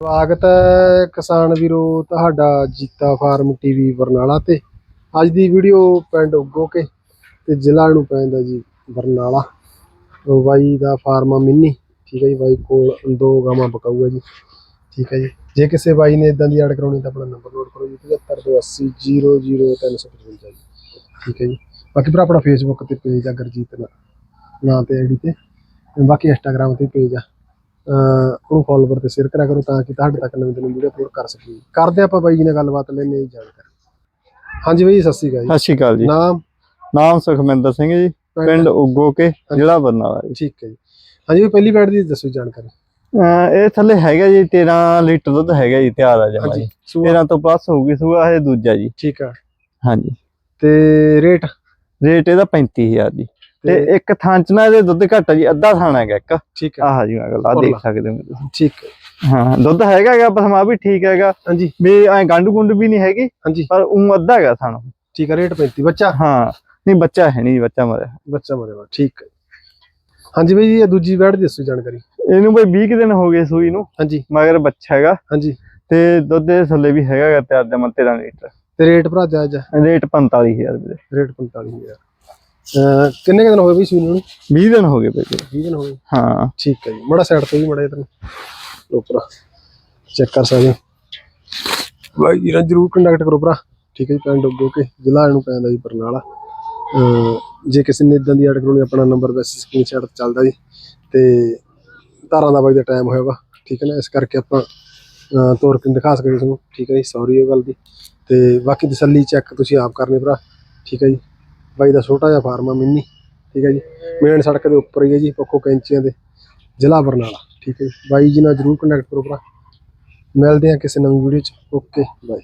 ਸਵਾਗਤ ਹੈ ਕਿਸਾਨ ਵੀਰੋ ਤੁਹਾਡਾ ਜੀਤਾ ਫਾਰਮ ਟੀਵੀ ਬਰਨਾਲਾ ਤੇ। ਅੱਜ ਦੀ ਵੀਡੀਓ ਪਿੰਡ ਉਗੋਕੇ ਤੇ ਜ਼ਿਲ੍ਹਾ ਨੂੰ ਪੈਂਦਾ ਜੀ ਬਰਨਾਲਾ। ਉਹ ਬਾਈ ਦਾ ਫਾਰਮ ਆ ਮਿੰਨੀ, ਠੀਕ ਹੈ ਜੀ, ਬਾਈ ਕੋਲ ਦੋ ਗਾਵਾਂ ਬਕਾਊ ਹੈ ਜੀ, ਠੀਕ ਹੈ ਜੀ। ਜੇ ਕਿਸੇ ਬਾਈ ਨੇ ਇਦਾਂ ਦੀ ਐਡ ਕਰਾਉਣੀ ਤਾਂ ਆਪਣਾ ਨੰਬਰ ਨੋਟ ਕਰੋ ਜੀ 7528000355 ਜੀ, ਠੀਕ ਹੈ ਜੀ। ਬਾਕੀ ਭਰਾ ਆਪਣਾ ਫੇਸਬੁੱਕ ਤੇ ਪੇਜ ਆ ਗੁਰਜੀਤ ਨਾਂ ਤੇ, ਆਈਡੀ ਤੇ। ਤੇ ਬਾਕੀ ਇੰਸਟਾਗ੍ਰam ਤੇ ਪੇਜ ਆ। ਉਹਨੂੰ ਫੋਲੋਵਰ ਤੇ ਸ਼ੇਅਰ ਕਰਿਆ ਕਰੋ ਤਾਂ ਕਿ ਤੁਹਾਡੇ ਤੱਕ ਨਵੀਂ ਨਵੀਂ ਵੀਡੀਓ ਅਪਲੋਡ ਕਰ ਸਕੀਏ। ਕਰਦੇ ਆਪਾਂ ਬਾਈ ਜੀ ਨਾਲ ਗੱਲਬਾਤ ਲੈਣੇ ਜੀ ਜਾਣਕਾਰੀ। ਹਾਂਜੀ ਬਾਈ ਜੀ, ਸਤਿ ਸ਼੍ਰੀ ਅਕਾਲ ਸਤਿ ਸ਼੍ਰੀ ਅਕਾਲ ਜੀ। ਜੀ ਨਾਮ? ਨਾਮ ਸੁਖਮਿੰਦਰ ਸਿੰਘ ਜੀ ਪਿੰਡ? ਉਗੋ ਕੇ ਜ਼ਿਲ੍ਹਾ ਬਰਨਾਲਾ ਜੀ। ਠੀਕ ਹੈ ਜੀ। ਹਾਂਜੀ ਵੀ ਪਹਿਲੀ ਬੈਟ ਦੀ ਦੱਸੋ ਜਾਣਕਾਰੀ। ਇਹ ਥੱਲੇ ਹੈਗਾ ਜੀ 13 ਲੀਟਰ ਦੁੱਧ ਹੈਗਾ ਜੀ ਤਿਆਰ ਆ ਜਮਾ ਜੀ। ਸੂਆ। 13 ਤੋਂ ਪਲੱਸ ਹੋਊਗੀ ਸੂਆ ਇਹ ਦੂਜਾ ਜੀ। ਠੀਕ ਆ। ਹਾਂਜੀ। ਤੇ ਰੇਟ ਰੇਟ ਇਹਦਾ 35000 ਜੀ। ਤੇ ਤੇ ਇੱਕ ਥਾਂ ਚ ਨਾ ਇਹਦੇ ਦੁੱਧ ਘੱਟ ਜੀ ਅੱਧਾ ਥਾਣਾ ਹੈਗਾ ਇੱਕ। ਠੀਕ ਆ। ਆਹ ਜੀ ਮੈਂ ਗੱਲ ਆ ਦੇਖ ਸਕਦੇ ਹੋ ਤੁਸੀਂ। ਠੀਕ। ਹੈ ਹਾਂ ਦੁੱਧ ਹੈਗਾ ਹੈਗਾ ਪਸਮਾ ਵੀ ਠੀਕ ਹੈਗਾ। ਹਾਂਜੀ। ਵੀ ਐ ਗੰਢ ਗੁੰਡ ਵੀ ਨਹੀਂ ਹੈਗੀ ਹਾਂਜੀ। ਪਰ ਉਹ ਅੱਧਾ ਹੈਗਾ ਥਾਣਾ ਠੀਕ ਆ ਰੇਟ 35 ਬੱਚਾ? ਹਾਂ ਨਹੀਂ ਬੱਚਾ ਹੈ ਨਹੀਂ ਬੱਚਾ ਮਰਿਆ ਬੱਚਾ ਮਰੇ ਵਾ ਠੀਕ। ਹੈ ਹਾਂਜੀ ਬਾਈ ਜੀ ਇਹ ਦੂਜੀ ਬੈਟ ਦੀ ਦੱਸੋ ਜਾਣਕਾਰੀ। ਇਹਨੂੰ ਬਈ 20 ਕੁ ਦਿਨ ਹੋ ਗਏ ਸੂਈ ਨੂੰ ਹਾਂਜੀ। ਮਗਰ ਬੱਚਾ ਹੈਗਾ। ਹਾਂਜੀ। ਤੇ ਦੁੱਧ ਦੇ ਥੱਲੇ ਵੀ ਹੈਗਾ ਗਾ ਤਿਆਰ ਜਮਾ 13 ਲੀਟਰ। ਤੇ ਰੇਟ ਭਰਾ ਜਾਇਜ਼ ਆ? ਰੇਟ 45000 ਰੁਪਏ ਰੇਟ 45000 ਅਹ ਕਿੰਨੇ ਕੁ ਦਿਨ ਹੋਏ ਬਈ ਸੂਈ ਨੂੰ? 20 ਦਿਨ ਹੋ ਗਏ ਬਈ 20 ਦਿਨ ਹੋਏ ਹਾਂ। ਠੀਕ ਹੈ ਜੀ। ਮੜਾ ਸਾਈਡ ਤੋਂ ਵੀ ਮੜਾ ਤੈਨੂੰ ਉੱਪਰ ਚੈੱਕ ਕਰ ਸਕਦੇ ਹੋ। ਬਾਈ ਜੀ ਨਾਲ ਜਰੂਰ ਕੰਟੈਕਟ ਕਰੋ ਭਰਾ। ਠੀਕ ਹੈ ਜੀ ਪਿੰਡ ਉੱਗੋ ਕੇ ਜ਼ਿਲ੍ਹਾ ਨੂੰ ਪੈਂਦਾ ਜੀ ਬਰਨਾਲਾ। ਅਹ ਜੇ ਕਿਸੇ ਨੇ ਇਦਾਂ ਦੀ ਐਡ ਕਰਾਉਣੀ ਆਪਣਾ ਨੰਬਰ ਵੈਸੇ ਸਕਰੀਨਸ਼ਾਟ ਤੇ ਚੱਲਦਾ ਜੀ। ਤੇ ਧਾਰਾਂ ਦਾ ਬਾਈ ਦਾ ਟਾਈਮ ਹੋਇਆ ਵਾ। ਠੀਕ ਹੈ ਨਾ ਇਸ ਕਰਕੇ ਆਪਾਂ ਅਹ ਤੋਰ ਕੇ ਨੀ ਦਿਖਾ ਸਕਦੇ ਤੁਹਾਨੂੰ। ਠੀਕ ਹੈ ਜੀ ਸੌਰੀ ਇਹ ਗੱਲ ਦੀ। ਤੇ ਬਾਕੀ ਤਸੱਲੀ ਚੈੱਕ ਤੁਸੀਂ ਆਪ ਕਰਨੇ ਭਰਾ। ਠੀਕ ਹੈ ਜੀ। ਬਾਈ ਦਾ ਛੋਟਾ ਜਿਹਾ ਫਾਰਮ ਆ ਮਿੰਨੀ, ਠੀਕ ਹੈ ਜੀ। ਮੇਨ ਸੜਕ ਦੇ ਉੱਪਰ ਹੀ ਹੈ ਜੀ, ਪੱਖੋ ਕੈਂਚੀਆਂ ਦੇ, ਜ਼ਿਲ੍ਹਾ ਬਰਨਾਲਾ, ਠੀਕ ਹੈ ਜੀ। ਬਾਈ ਜੀ ਨਾਲ ਜਰੂਰ ਕੰਟੈਕਟ ਕਰੋ ਭਰਾ। ਮਿਲਦੇ ਹਾਂ ਕਿਸੇ ਨਵੀਂ ਵੀਡੀਓ 'ਚ। ਓਕੇ ਬਾਈ